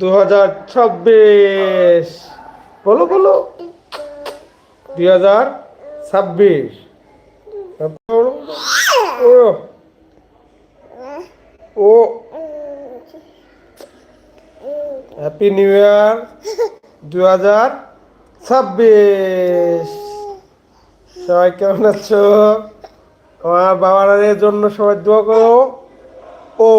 দু হাজার ছাব্বিশ। বলো বলো। দুই হাজার ছাব্বিশ। ও। হ্যাপি নিউ ইয়ার দু হাজার ছাব্বিশ। সবাই কেমন আছো? আমার বাবার জন্য সবাই দোয়া করো। ও।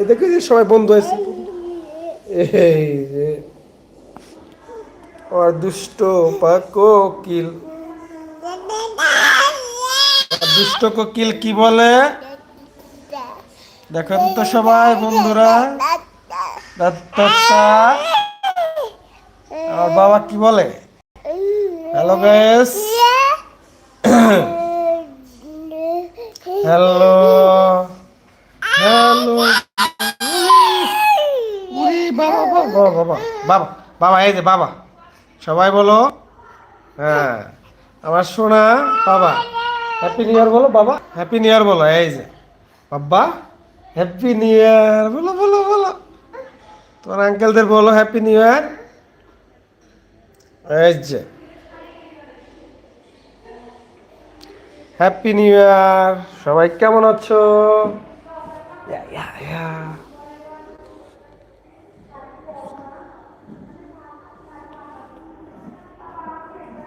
এ দেখো যে সবাই বন্ধু আছে এই যে আর দুষ্ট কোকিল। দুষ্ট কোকিল কি বলে? দেখেন তো সবাই বন্ধুরা। আমার বাবা কি বলে? হ্যালো গাইস হ্যালো বাবা বাবা বাবা বাবা, এই যে বাবা। সবাই বলো? হ্যাঁ। আমার সোনা বাবা। হ্যাপি নিউ ইয়ার বলো, বাবা। হ্যাপি নিউ ইয়ার বলো, এই যে। বাবা হ্যাপি নিউ ইয়ার বলো বলো বলো। তোমার আঙ্কেলদের বলো হ্যাপি নিউ ইয়ার এই যে। হ্যাপি নিউ ইয়ার সবাই কেমন আছো।